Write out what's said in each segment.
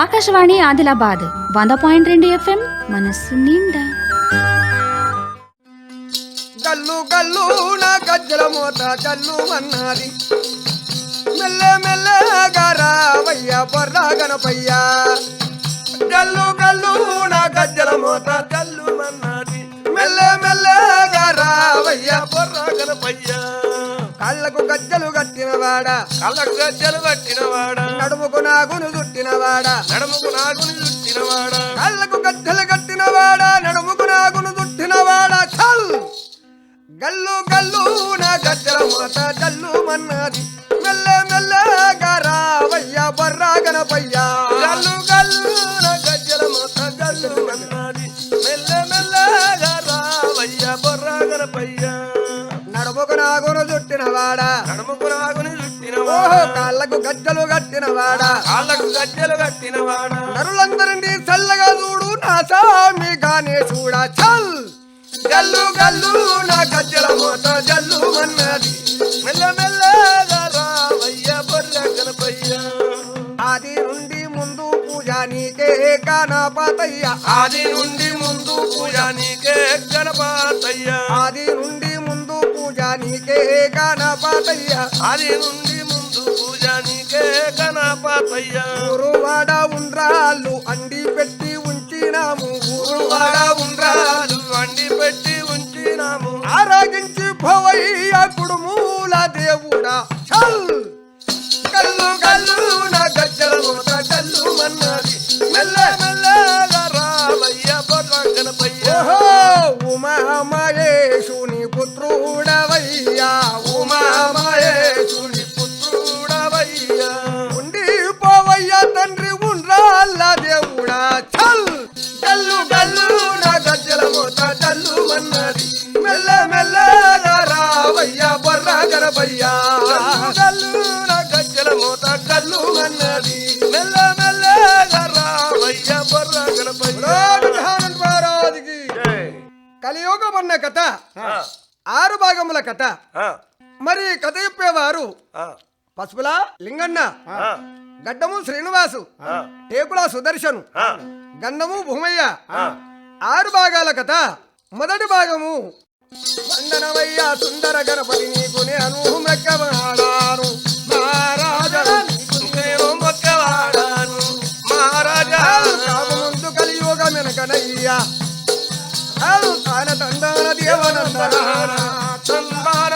ఆకాశవాణి ఆదిలాబాద్ వంద పాయింట్ రెండు ఎఫ్ఎం మనస్సు నిండా. గల్లు గల్లు నా గజ్జల మోత జల్లు మన్నాది మెల్ల మెల్లగా రావయ్య బొర్ర గణపయ్య. గల్లు గల్లు నా గజ్జల మోత జల్లు మన్నాది మెల్ల మెల్లగా రావయ్య బొర్ర గణపయ్య. కళ్ళకు గజ్జలు కట్టినవాడ? కళ్ళకు గజ్జలు పట్టినవాడ నడుముకు నాగును చుట్టినవాడ? నడుముకు నాగుని చుట్టినవాడ? కళ్ళకు గజ్జలు కట్టినవాడ? నడుముకు నాగును చుట్టినవాడ? చల్! గల్లు గల్లు నా గజ్జల మోత జల్లు మన్నది. మెల్ల మెల్లగా రావయ్య బర్రా గణపయ్య. ఓహో చుట్టినవాడ కాళ్ళకు గజ్జలు కట్టినవాడ కాళ్ళకు గజ్జలు కట్టినవాడ నరులందరినీ చల్లగా చూడు నా సామి చూడ చల్! గల్లు గల్లు నా గజ్జల మోత జల్లు మన్నది. మెల్ల మెల్లగా రావయ్య బొర్రా గణపయ్య. ఆది నుండి ముందు పూజ నీకే గణపతయ్య. ఆది నుండి ముందు పూజ నీకే గణపాతయ్య. ఆది నుండి ముందు పూజ నీకే గణపతయ్య. ఆది నుండి ముందు పూజ నీకే గణపాతయ్య. ఊరువాడ ఉండ్రాళ్ళు అండి పెట్టి ఉంచినాము. ఊరువాడ వాడ ఉండ్రాలు వండి పెట్టి ఉంచినాము. ఆరాగించి భవయ్య కుడుమూల దేవుడా. చల్! కల్లు కల్లు నా గజ్జల మోత కల్లు మన్నది. మెల్ల నా గజ్జల మోత అన్నది. మెల్ల మెల్లగా రావయ్య బొర్ర కలియుగం అన్న కథ ఆరు భాగముల కథ. మరి కథ చెప్పేవారు పసుపుల లింగన్న గడ్డము శ్రీనివాసు టేకుల సుదర్శను గంధము భూమయ్య. ఆరు భాగాల కథ. మొదటి భాగము వందనమయ్యా సుందర గణపతి నీకు నేను మెక్కవాడాను. మహారాజా నేను మొక్కవాడాను. మహారాజా ముందు కలియుగం వెనకనయ్యా తాన తందాన దేవనందనాన. చందాన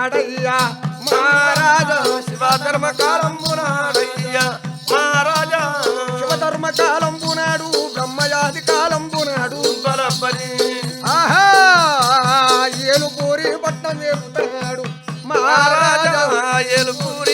ఆడయ్యా. మహారాజా శివధర్మ కాలంబునాడయ్య మహారాజా శివధర్మకాలంబునాడు మహారాజా మహారాజా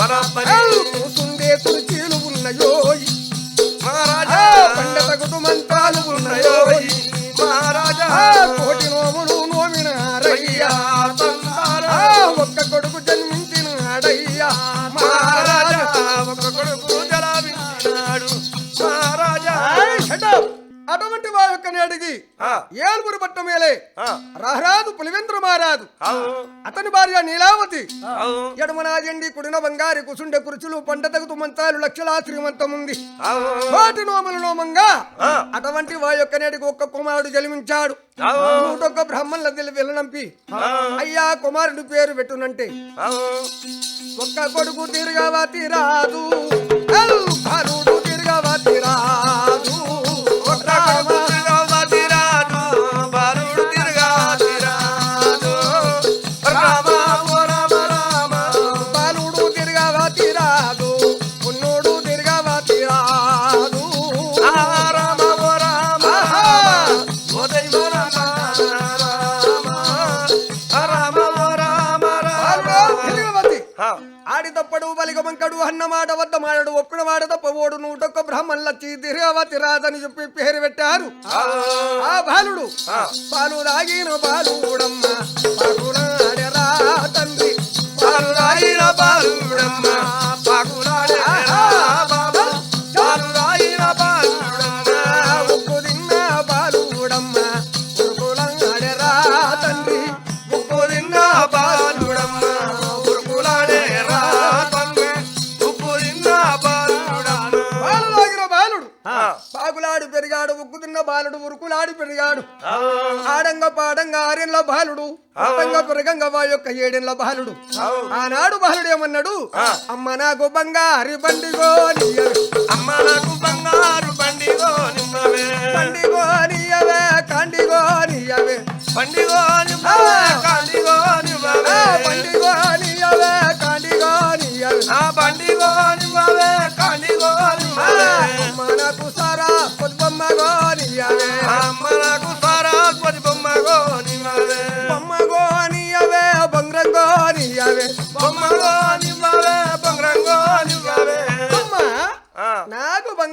బంగారి పులివెంద్ర మహారాజు అవు, అతని భార్య నీలావతి. అవు, ఎడమనాజండి కుడిన బంగారి కుసుండె కురుచులు పంటతగుతు మంచాలు లక్షలా శ్రీమంతం ఉంది అవు, కోటి నోములు నోమంగా అటువంటి వారి యొక్క నేటికి ఒక్క కుమారుడు జన్మించాడు. నూటొక్క బ్రహ్మణుల తెలి వెళ్ళనంపి అయ్యా కుమారుడి పేరు పెట్టునంటే ఒక్క కొడుకు తిరగవతి రాదు మాట వద్ద మాడడు ఒప్పిన మాట తప్పవోడు నూటొక్క బ్రహ్మణ్లచ్చి దిర్గవతి రాదని చెప్పి పేరు పెట్టారు. ఆ. బాలుడు పాలు రాగిన బాలుడమ్మ తండ్రి. పాలు రాయిన బాలుడమ్మ. ఆ, ఆడంగ పాడంగ ఆర్యంల బాలుడు ఆటంగ పెరగంగ వా యొక్క ఏడెండ్ల బాలుడు ఆనాడు బాలుడు ఏమన్నాడు? అమ్మ నాకు బంగారి బండిగో అమ్మ నాకు బంగారు బండిగో నిమ్మవే బండిగో నీయవే కండిగో నీయవే బండిగో నిమ్మవే కాండిగో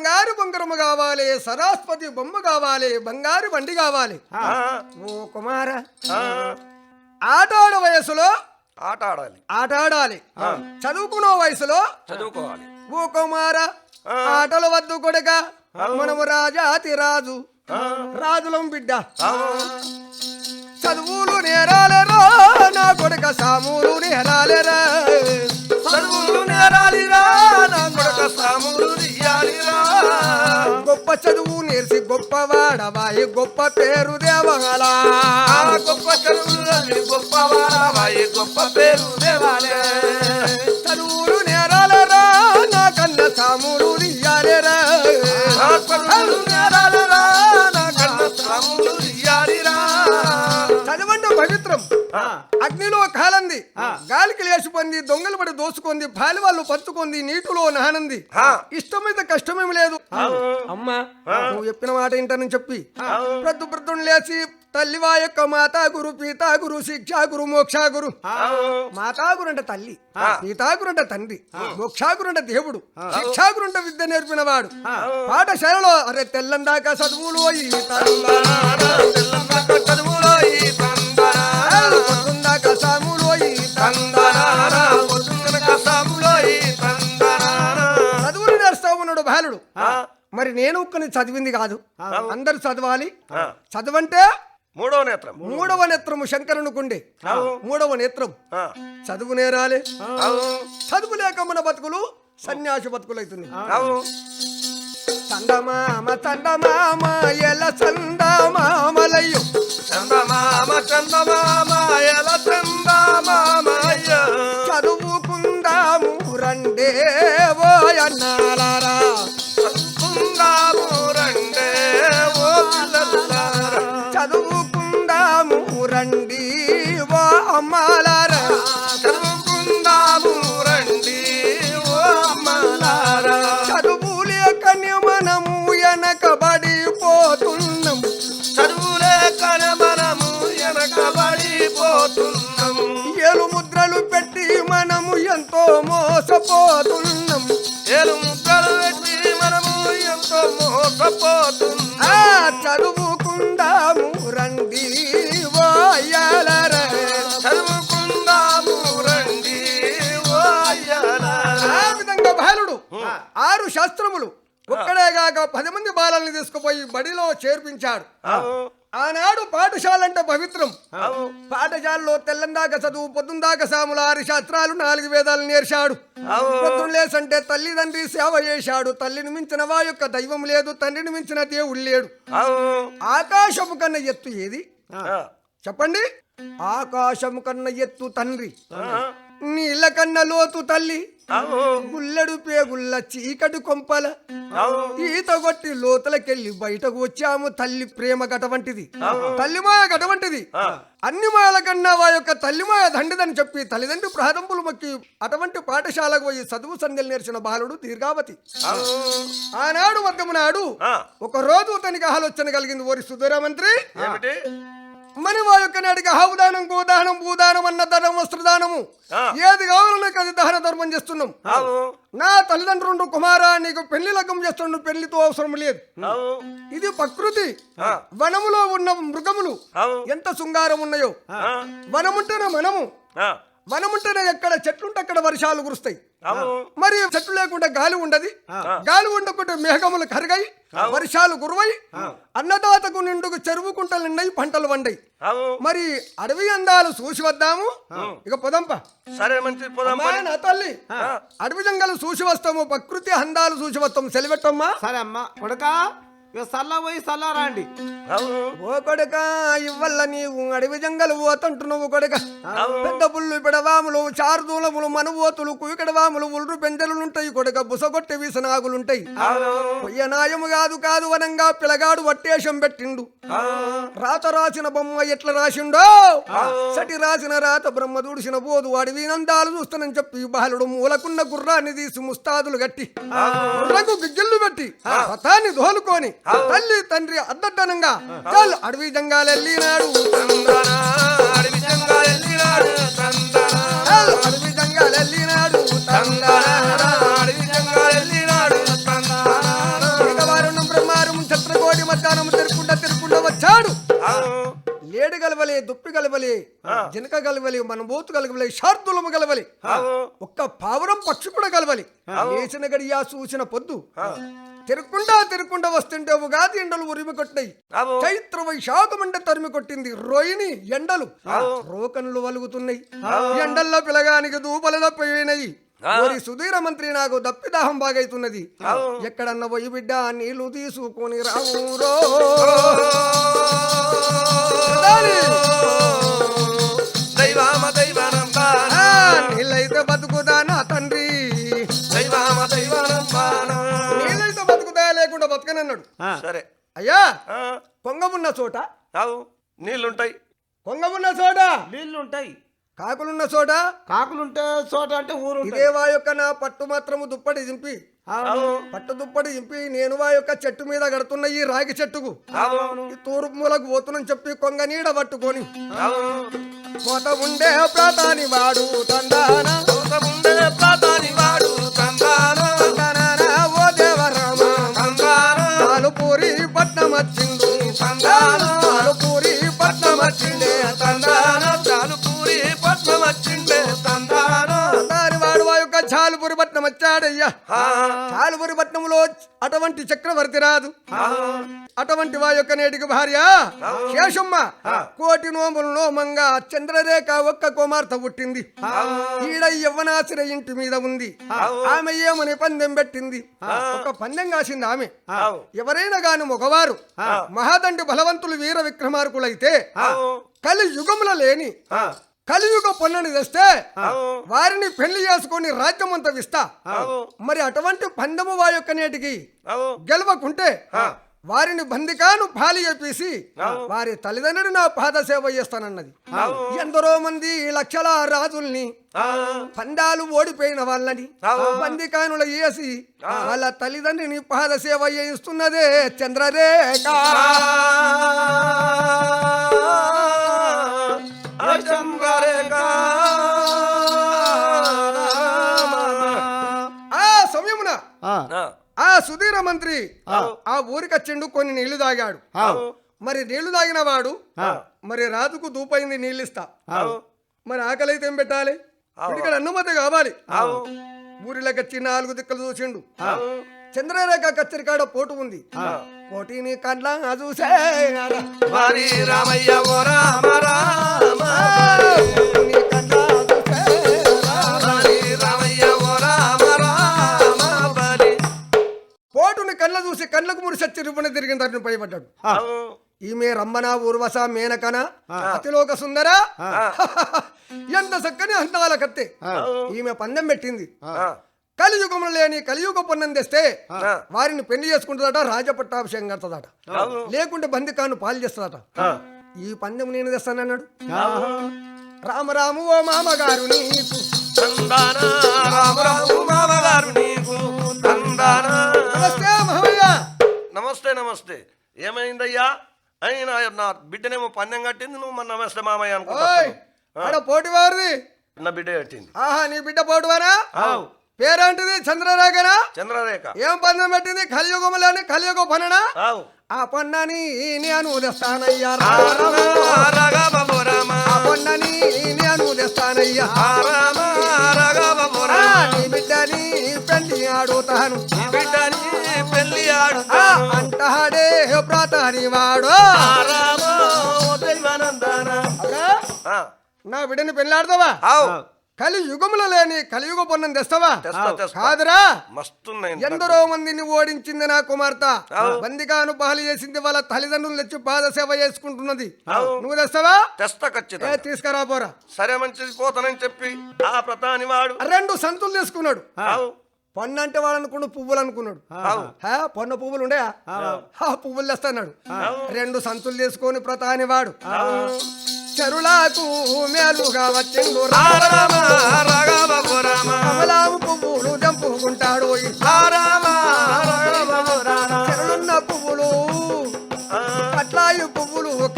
బంగారు బొంగరము కావాలి సరస్వతి బొమ్మ కావాలి బంగారు బండి కావాలి. ఓ కుమార ఆటాడ వయసులో ఆట ఆడాలి ఆట ఆడాలి చదువుకున్న వయసులో చదువుకోవాలి. ఓ కుమార ఆటలు వద్దు కొడక మనము రాజాతి రాజు. రాజులం బిడ్డ. చదువులు నేరాలేరా నా కొడుక సాములు నేరాలేరా చదువులు నేరాలిరా నా గొప్పవాడవాయి గొప్ప పేరు దేవగలా గొప్ప చదువులు గొప్ప వారాబాయి గొప్ప పేరు దేవాలే చదువులు నేరాలేరా నా కన్న సాములు ఆ చదువులు నేరాలిరా నా కన్న సాములు తీయాలిరా చదవండి పవిత్రం. అగ్నిలో గాలికి లేచిపోయింది దొంగలు పడి దోసుకుంది పాలి వాళ్ళు పంచుకుంది నీటిలో నానంది. ఆ. ఇష్టమైతే కష్టమేమి లేదు. అమ్మా నువ్వు చెప్పిన మాట ఏంటని చెప్పి. ప్రతి వృద్ధుని లేచి తల్లివా యొక్క మాతా గురు పీతా గురు శిక్షా గురు మోక్షా గురు మాతాగురు అంటే తల్లి పీతాగురు అంటే తండ్రి. మోక్షాగురు అంటే దేవుడు. శిక్షాగురు అంటే విద్య నేర్పిన వాడు పాఠశాలలో అరే తెల్లందాకా చదువులు చదువులో ఆ, మరి నేను ఒక్కని చదివింది కాదు. అందరు చదవాలి. చదవంటే మూడో నేత్రం. మూడవ నేత్రము శంకరునికుండే మూడవ నేత్రం. చదువు నేరాలే. చదువు లేక మన బతుకులు సన్యాసి బతుకులు అవుతుంది అవు చందమామ చందమామ ఎల చందమామలయ్యో. చందమామ చందమామ ఎల చందమామ అయ్యో చదువుకుందాము రండే ఓ అన్నాలారా. మోసపోతున్నాం ఏలు ముక్కలు పెట్టి మనము ఎంతో మోసపోతున్నాం చదువుకుందాము రండి చదువుకుందాము రండి. ఆ విధంగా బాలుడు ఆరు శాస్త్రములు. ఒక్కడేగాక పది మంది బాలల్ని తీసుకుపోయి బడిలో చేర్పించాడు. ఆనాడు పాఠశాల అంటే పవిత్రం పాఠశాలలో తెల్లందాక చదువు పొద్దుందాక సాములు ఆరు శాస్త్రాలు నాలుగు వేదాలు నేర్చాడు. పొద్దున్న లేసంటే తల్లిదండ్రి సేవ చేశాడు. తల్లిని మించిన వా యొక్క దైవం లేదు తండ్రిని మించిన దేవుడు లేడు. ఆకాశము కన్నా ఎత్తు ఏది? చెప్పండి. ఆకాశము కన్నా ఎత్తు తండ్రి. నీళ్ళ కన్నా లోతు తల్లి. గుల్లెడు పేగుల్ల చీకటి కొంపల. ఈత కొట్టి లోతులకెళ్ళి బయటకు వచ్చాము తల్లి ప్రేమ గటవంటిది తల్లిమాయ గటవంటిది అన్ని మాయల కన్నా వా యొక్క తల్లిమాయ దండిదని చెప్పి తల్లిదండ్రి ప్రారంభులు మొక్కి అటువంటి పాఠశాలకు పోయి చదువు సంధ్యలు నేర్చిన బాలుడు దీర్ఘావతి. ఆనాడు వర్గము నాడు ఒక రోజు తనకి ఆలోచన కలిగింది. ఓరి సుధీర మంత్రి. మరి మా యొక్క నాటికి హావుదానం గోదానం భూదానం అన్న ధనం వస్త్రదానము. ఏది కావాలన్నా అది దహన ధర్మం చేస్తున్నాం. నా తల్లిదండ్రులు కుమారా నీకు పెళ్ళి లగ్గం చేస్తుండు పెళ్ళితో అవసరం లేదు. ఇది ప్రకృతి. వనములో ఉన్న మృగములు ఎంత శృంగారం ఉన్నాయో. వనముంటేనే మనము. ఆ. వనముంటేనే ఎక్కడ చెట్లుంటే అక్కడ వర్షాలు కురుస్తాయి. మరి చెట్లు లేకుండా గాలి ఉండదు. గాలి ఉండకుంటే మేఘములు కరిగాయి వర్షాలు కురువై అన్నదాతకు నిండుకు చెరువు కుంటలు నిండాయి పంటలు వండాయి మరి అడవి అందాలు చూసి వద్దాము? ఇక పొదంప. సరే మంచి. నా తల్లి. అడవి జంగలు చూసి వస్తాము ప్రకృతి అందాలు చూసి వస్తాము. సెలవెట్టమ్మా. సరే అమ్మ కొడక. ఇక సల్లా పోయి సల్లా రాండి. అవు ఓ కొడక ఇవ్వల్ల నీవు అడవి జంగలు పోతుంటున్నావు కొడక. పెద్ద పుల్లు పెడవాములు చారుదూలములు మనువోతులు కుయికడవాములు ఉల్రు పెందలుంటాయి కొడక బుసగొట్టె వీసనాగులుంటాయి పొయ్య నాయము కాదు కాదు వనంగా పిలగాడు వట్టేశం పెట్టిండు. రాత రాసిన బొమ్మ ఎట్లా రాసిండో? సటి రాసిన రాత బ్రహ్మ దూడిసిన బోధు అడవి నందాలు చూస్తానని చెప్పి బాలుడు మూలకున్న గుర్రాన్ని తీసి ముస్తాదులు గట్టి. గుర్రకు గిజ్జిళ్ళు పెట్టి రథాన్ని దోలుకొని తల్లి తండ్రి అద్దడ్డనంగా చాలు అడవి జంగాలెళ్ళినాడు తందన అడవి జంగా ఎల్లినాడు తందన చాలు అడవి జంగాలెళ్ళినాడు గలవలి దుప్పి గలవలి జనక గలవలి మన బోతు గలవలి శార్దులము గలవలి అవు ఒక్క పావురం పక్షి కూడా కలవాలి. లేచిన గడియా చూసిన పొద్దు. తిరుక్కుంటా తిరుక్కుంటా వస్తుంటే ఉగాది ఎండలు ఉరిమి కొట్టినాయి. అవు చైత్ర వైశాఖం అంటే తరిమి కొట్టింది రోహిణి ఎండలు. రోకన్లు వలుగుతున్నాయి. ఎండల్లో పిలగానికి దూపలలో పోయినాయి ఓరి సుధీర మంత్రి నాకు దప్పిదాహం బాగైతున్నది. ఎక్కడన్నా పోయి బిడ్డ నీళ్ళు తీసుకొని రావురో. దైవామ నీళ్ళైతే బతుకుదా నా తండ్రి? దైవామ నీళ్ళైతే బతుకుదా లేకుండా బతకనన్నాడు. సరే. అయ్యా ఆ, కొంగమున్న చోట? నీళ్ళుంటాయి. కొంగమున్న చోట? నీళ్ళు ఉంటాయి కాకులున్న చోట? కాకులుంటే చోట అంటే ఊరు ఇదే వా యొక్క నా పట్టు మాత్రము దుప్పటి దింపి. అవు పట్టు దుప్పటి దింపి నేను వా యొక్క చెట్టు మీద గడుతున్న ఈ రాగి చెట్టుకు. తూర్పు మూలకు పోతునని చెప్పి కొంగ నీడ పట్టుకొని. పోత ఉండే ప్రాతాని వాడు తందాన దోసముండే ప్రాతాని వచ్చాడయ్యా. చాలుపూరి పట్నంలో అటువంటి చక్రవర్తి రాదు. అటువంటి వా యొక్క నేటికి భార్య శేషమ్మ. కోటి నోములు నోమంగా చంద్రరేఖ ఒక్క కుమార్తె పుట్టింది. ఈడ యవ్వనాశ్ర ఇంటి మీద ఉంది. ఆమె ఏమని పందెం పెట్టింది? ఒక పందెం కాసింది ఆమె. ఎవరైనా గాని మగవారు మహాదండి బలవంతులు వీర విక్రమార్కులైతే కలి యుగముల లేని కలియుగ పొన్నని తెస్తే వారిని పెళ్ళి చేసుకొని రాజ్యమంతా విస్తా. అవు మరి అటువంటి పందెము వా యొక్క నేటికి గెలవకుంటే వారిని బందికాను పాలి చెప్పేసి. వారి తల్లిదండ్రులు నా పాద సేవ చేస్తానన్నది. ఎందరో మంది లక్షల రాజుల్ని పందాలు ఓడిపోయిన వాళ్ళని. బందికానులు వేసి వాళ్ళ తల్లిదండ్రిని పాద సేవ చేయిస్తున్నదే చంద్రరేఖ. సుధీర మంత్రి ఆ. ఊరికొచ్చిండు కొన్ని నీళ్ళు తాగాడు. మరి నీళ్ళు తాగిన వాడు మరి రాజుకు దూపైంది నీళ్ళిస్తా. అవు మరి ఆకలి అయితే ఏం పెట్టాలి? ఇక్కడ అనుమతి కావాలి. ఊరిలోకి వచ్చి నాలుగు దిక్కులు చూసిండు. చంద్రరేఖ కచ్చరికాడ పోటు ఉంది. పోటీని కండ్ల చూసే రామయ్య రామ రామ. చూసి కళ్ళకు ముడి సచ్చి రిబ్బన తిరిగిన తరని భయపడ్డాడు ఈమె రమ్మన ఊర్వశ మేనకన? అతిలోక సుందర? ఎంత చక్కని అందాల కత్తే. ఈమె పందెం పెట్టింది. కలియుగంలో లేని కలియుగ పొన్నం తెస్తే వారిని పెళ్ళి చేసుకుంటుందట రాజపట్టాభిషేకం కడతదట. లేకుంటే బందికాను పాలు చేస్తుందట. ఈ పందెం నేను తెస్తానన్నాడు. రామరాము ఓ మామగారు నీకు. తందాన రామ రాము మామగారు నీకు. తందాన నమస్తే నమస్తే. ఏమైందయ్యా? అని నా బిడ్డనేమో పందెం కట్టింది నువ్వు మన నమస్తే మామయ్య ఆడ పోటీ వారిది నా బిడ్డ కట్టింది. ఆహా నీ బిడ్డ పోటువానా? ఆవు. పేరేంటిది? చంద్రరేఖనా? చంద్రరేఖ. ఏం పందెం పెట్టింది? కలియుగములని కలియుగ పననా ఆ పొన్నని నేను తెస్తానయ్యా ఆ పొన్నని నేను రామ. నీ బిడ్డని పెళ్ళి ఆడుతాను. అంటాడే ప్రాతాని వాడు నా బిడ్డని పెళ్ళి ఆడతావా ఆవు కలి యుగములో లేని కలియుగ పొన్నం తెస్తావా? తెస్తా తెస్తా. కాదురా. ఎందరో మందిని ఓడించింది నా కుమార్తె. అవు. బందిగాను బహలి చేసింది వాళ్ళ తల్లిదండ్రులు తెచ్చి పాద సేవ చేసుకుంటున్నది. నువ్వు తెస్తావా? తెస్తా ఖచ్చితంగా. తీసుకురా పోరా. సరే మంచిది పోతానని చెప్పి. ఆ ప్రతాని వాడు రెండు సంతులు తీసుకున్నాడు. పొన్న అంటే వాడు అనుకున్నాడు. పువ్వులు అనుకున్నాడు పొన్న పువ్వులు ఉండయా హా, పువ్వులు తెస్తున్నాడు. రెండు సంతులు తీసుకొని ప్రతాని వాడు. చెరులకు మేలుగా వచ్చిండు రామ, పువ్వులు దంపుకుంటాడు ఆ రామ,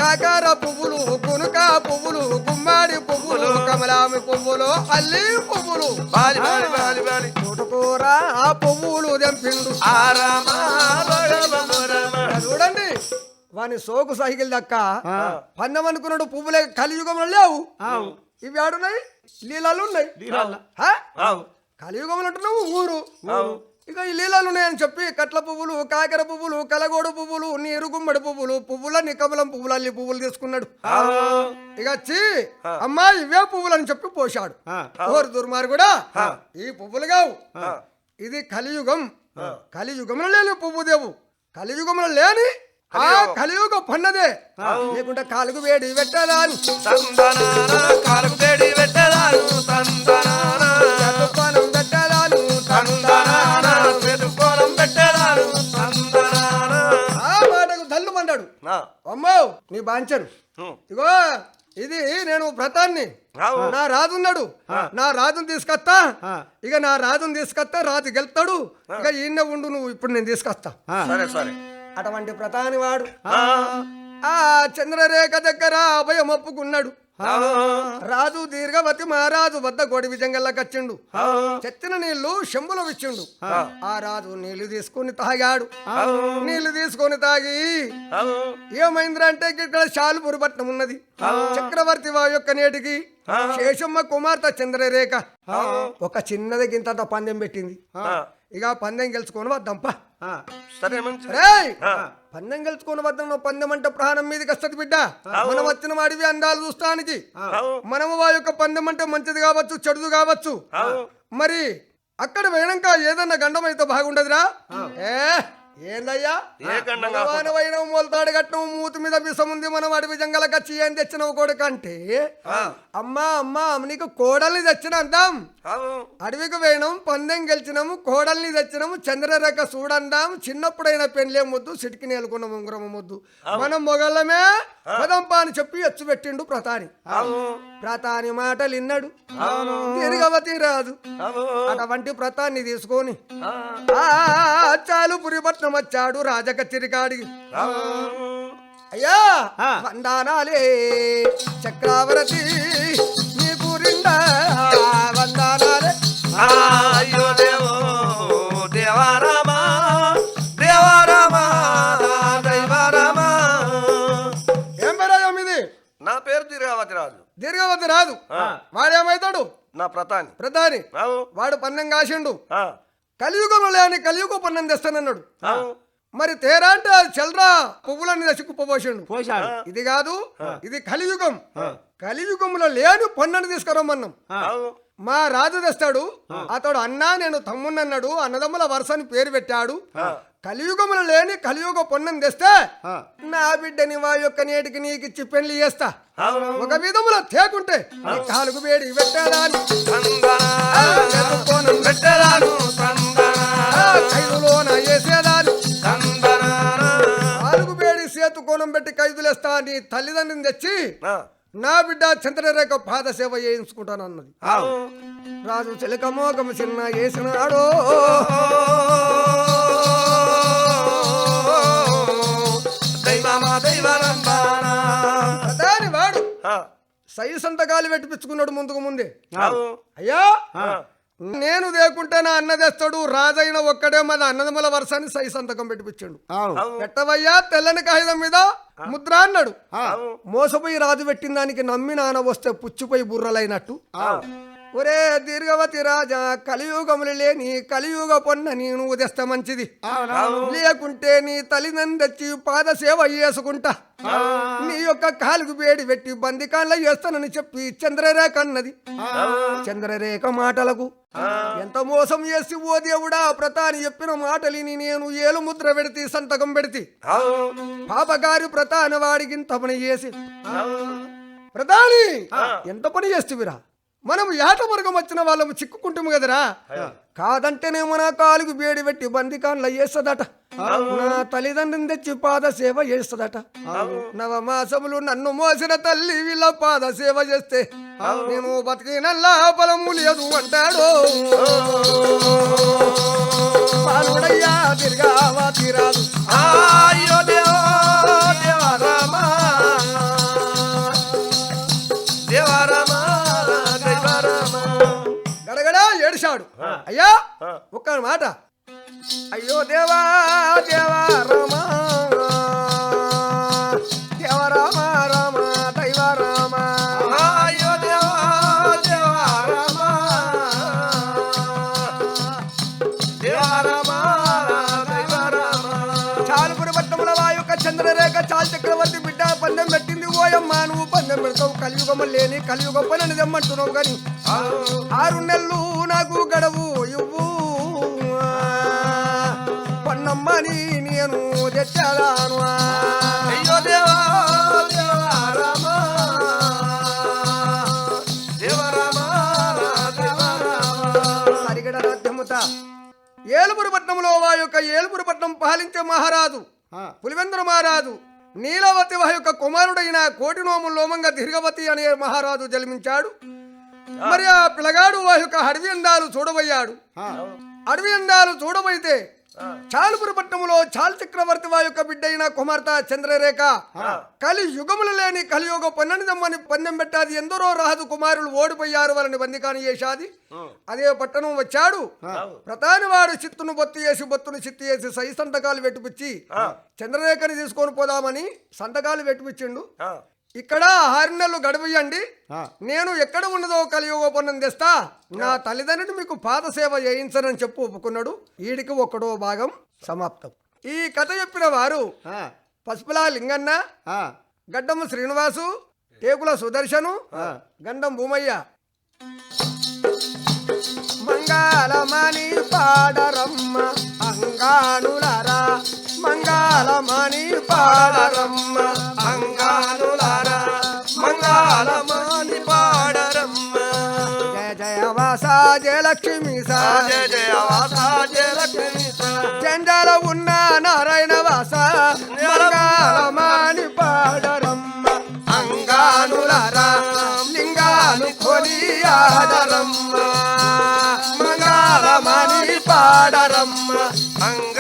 కాకార పువ్వులు కునుక పువ్వులు గుమ్మాడి పువ్వులు కమలామి పువ్వులు అల్లి పువ్వులు. బాలి బాలి బాలి బాలి. తోటకూర ఆ పువ్వులు దెంపిండు. చూడండి వాని సోకు సైకిల్ దక్క. పందం అనుకున్నాడు పువ్వులే కలియుగంలో లేవు. ఇవి ఆడున్నాయి? లీలాలు ఉన్నాయి. కలియుగంలో అంటున్నావు ఊరు. ఇక ఈ లీలాలు ఉన్నాయని చెప్పి కట్ల పువ్వులు కాకర పువ్వులు కలగోడు పువ్వులు నీరు గుమ్మడి పువ్వులు పువ్వుల నికమలం పువ్వులు అల్లి పువ్వులు తీసుకున్నాడు. ఇక వచ్చి అమ్మా ఇవే పువ్వులు అని చెప్పి పోశాడు. ఓరు దుర్మారు కూడా ఈ పువ్వులు కావు. ఇది కలియుగం. కలియుగంలో లేని పువ్వు దేవు. కలియుగంలో లేని ఆ కలియుగ. పన్నదే లేకుంటే కాలుగు వేడి పెట్టదా అని తందనాన కాలుకు తేడి పెట్టదాను అమ్మో నీ హ్మ్. ఇగో ఇది నేను వ్రతాన్ని. నా రాజున్నాడు. నా రాజుని తీసుకొస్తా. ఇక నా రాజుని తీసుకొస్తా రాజు గెలుతాడు. ఇక ఈయన ఉండు నువ్వు ఇప్పుడు నేను తీసుకొస్తా. సరే సరే. అటువంటి ప్రధాని వాడు ఆ, ఆ చంద్రరేఖ దగ్గర అభయం ఒప్పుకున్నాడు. రాజు దీర్ఘవతి మహారాజు వద్ద గొడి విజంగల్లకొచ్చిండు చెత్తిన నీళ్ళు శంభులో విచ్చిండు. ఆ రాజు నీళ్ళు తీసుకొని తాగాడు. నీళ్ళు తీసుకొని తాగి అంటే ఇక్కడ శాలుపురి పట్నం ఉన్నది. చక్రవర్తి వారి యొక్క నేటికి శేషమ్మ కుమార్తె చంద్రరేఖ ఒక చిన్నది గింత పందెం పెట్టింది. ఇక పందెం గెలుచుకొని వద్దాంపా సరే ఆ, పందెం గెలుచుకొని వద్దాం పందెం అంటే ప్రాణం మీదకి వస్తుంది బిడ్డ. మనం వచ్చిన వాడివి అందాలు చూస్తానికి. మనము వా యొక్క పందెం అంటే మంచిది కావచ్చు చెడుది కావచ్చు. మరి అక్కడ వేయడాక ఏదన్నా గండం అయితే బాగుండదురా? ఏ? ఏందయ్యా? వానవైన మూలతాడు కట్నం మూతి మీద బిసముంది మనం అడవి జంగల కచ్చి ఏం తెచ్చినావు కొడుకంటే అమ్మా అమ్మా నీకు కోడల్ని తెచ్చిన అందాం ఆవు. అడవికి వేయడం పందెం గెలిచినాము కోడల్ని తెచ్చినాము చంద్రరేఖ చూడందాం చిన్నప్పుడైన పెళ్ళే ముద్దు సిటికి నేలుకున్న ఉంగరమ ముద్దు. మనం మొగళ్ళమే పదంపా అని చెప్పి ఎచ్చు పెట్టిండు ప్రతాని. ప్రతాని మాటలు విన్నాడు తిరగవతి రాదు. అటువంటి ప్రతాన్ని తీసుకొని ఆ, ఆ చాలు పురిపట్నం వచ్చాడు రాజక చిరికాడికి ఆవు. అయ్యా వందానాలే చక్రవర్తి రిండా వందానాలే. అయ్యో దేవో దేవారామ దీర్ఘావతి రాదు. వాడేమవుతాడు నా ప్రధాని. ఆవు. వాడు పన్నెం కాసిండు. కలియుగంలో లేని కలియుగ పన్నం తెస్తానన్నాడు. మరి తేరా అంటే చల్రా పువ్వులన్నీ దశకుపోసిండు పోశాడు. ఇది కాదు ఇది కలియుగం. కలియుగంలో లేని పన్నని తీసుకురమ్మన్నాం. మా రాజు తెస్తాడు. అతడు అన్నా నేను తమ్మున్నన్నాడు. అన్నదమ్ముల వరుసని పేరు పెట్టాడు. కలియుగములు లేని కలియుగ పొన్నం తెస్తే నా బిడ్డని వా యొక్క నేటికి నీకిచ్చి పెళ్ళి చేస్తా. ఒక విధములో తేకుంటే కాలుగు వేడి పెట్టరాను ఖైదులోన వేసేదాన్ని తందనాన కాలుగు వేడి సేతు కోణం పెట్టి ఖైదులేస్తా నీ తల్లిదండ్రిని తెచ్చి నా బిడ్డ చంద్రరేఖ పాద సేవ చేయించుకుంటానన్నది. ఆవు. రాజు చిలకమోకము చిన్న వేసినాడో వాడు. సై సంతకాలు పెట్టిపించుకున్నాడు ముందుకు ముందే. అయ్యా నేను లేకుంటే నా అన్న తెస్తాడు రాజైన ఒక్కడే మన అన్నదమ్మల వర్షాన్ని సై సంతకం పెట్టిపించాడు. పెట్టవయ్యా తెల్లని కాగితం మీద ముద్ర అన్నాడు. మోసపోయి రాజు పెట్టిన దానికి నమ్మి నాన్న వస్తే పుచ్చిపోయి బుర్రలైనట్టు. ఒరే దీర్ఘవతి రాజా కలియుగములు లేని కలియుగ పొన్న నేను తెస్తే మంచిది. లేకుంటే నీ తల్లిదండ్రులు తెచ్చి పాద సేవ చేసుకుంటా నీ యొక్క కాలుకు వేడి పెట్టి బందికాన్ల చేస్తానని చెప్పి చంద్రరేఖ అన్నది. చంద్రరేఖ మాటలకు ఎంత మోసం చేసి ఓ దేవుడా ప్రతాని చెప్పిన మాటలిని నేను ఏలు ముద్ర పెడితే సంతకం పెడితే. పాపగారి ప్రతాన వాడికి ఇంత పని చేసి. ప్రధాని ఎంత పని చేస్తువిరా? మనం ఏట వర్గం వచ్చిన వాళ్ళము చిక్కుకుంటాము కదరా? కాదంటేనేమో నా కాలుకు వేడి పెట్టి బందికాన్ల చేస్తుందట నా తల్లిదండ్రుని తెచ్చి పాద సేవ చేస్తుందట నవమాసములు నన్ను మోసిన తల్లి వీళ్ళ పాద సేవ చేస్తే నేను బతికినల్లా బలము లేదు అంటాడు. అయ్యా ఒక్క మాట. అయ్యో దేవా దేవా రామా దేవ రామ రామ దైవ రామ. అయ్యో దేవా దేవా రామా. దేవా రామా దైవ రామా. చాలుపురి పట్టముల వాయుక చంద్రరేఖ చాలు చక్రవర్తి బిడ్డ పందెం పెట్టింది ఓయమ్మ. నువ్వు పందెం పెడతావు కలియుగం లేని కలియుగ పని తెమ్మంటున్నావు కానీ ఆరు నెలలు నాకు గడవు. పన్నమ్మని నేను తెచ్చాను అయ్యో దేవా ఏలుపురి పట్నంలో వా యొక్క ఏలుపురి పట్నం పాలించే మహారాజు పులివెందుల మహారాజు నీలవతి వా యొక్క కుమారుడైన కోటి నోము లోమంగా దీర్ఘవతి అనే మహారాజు జన్మించాడు. మరి ఆ పిల్లగాడు వా యొక్క అడవి అందాలు చూడబోయాడు. అడవి అందాలు చూడబోయితే చాలుపురి పట్టణంలో చాలు చక్రవర్తి వా యొక్క బిడ్డైన కుమార్తె చంద్రరేఖ. కలి యుగములు లేని కలియుగ పన్నెండుదమ్మని పందెం పెట్టాది ఎందరో రాజు కుమారులు ఓడిపోయారు వాళ్ళని బందికాని చేశాది. అదే పట్టణం వచ్చాడు. ప్రధాని వాడు చిత్తును బొత్తు చేసి బొత్తును చిత్తు చేసి సై సంతకాలు పెట్టిపిచ్చి చంద్రరేఖని తీసుకొని పోదామని సంతకాలు పెట్టిపిచ్చిండు. ఇక్కడ ఆరు నెలలు గడిపియండి నేను ఎక్కడ ఉన్నదో కలియుగ పన్నం తెస్తా. నా తల్లిదండ్రుని మీకు పాద సేవ చేయించనని చెప్పు ఒప్పుకున్నాడు. వీడికి ఒక్కడో భాగం సమాప్తం. ఈ కథ చెప్పిన వారు పసుపుల లింగన్న గడ్డము శ్రీనివాసు టేకుల సుదర్శను గండం భూమయ్య. మంగళమణి పాడరమ్మ అంగానులరా. మంగళమణి పాడరమ్మ. జయలక్ష్మి. జెండాల ఉన్న నారాయణ వాస మంగళమణి పాడరమ్మ. అంగానులరా లింగాలు కొని ఆడరమ్మ. మంగళమణి పాడరమ్మ. అంగానులారా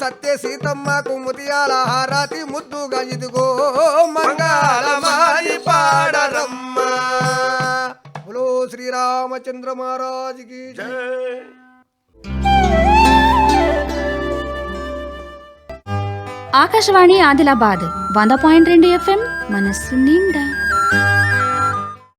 సత్య సీతమ్మకు ముతియాల హారతి ముద్దుగా ఇదిగో మంగళమాయి పాడరమ్మ. బులో శ్రీరామచంద్ర మహారాజుకి. ఆకాశవాణి ఆదిలాబాద్ వంద పాయింట్ రెండు ఎఫ్ఎం మనస్సు నిండా.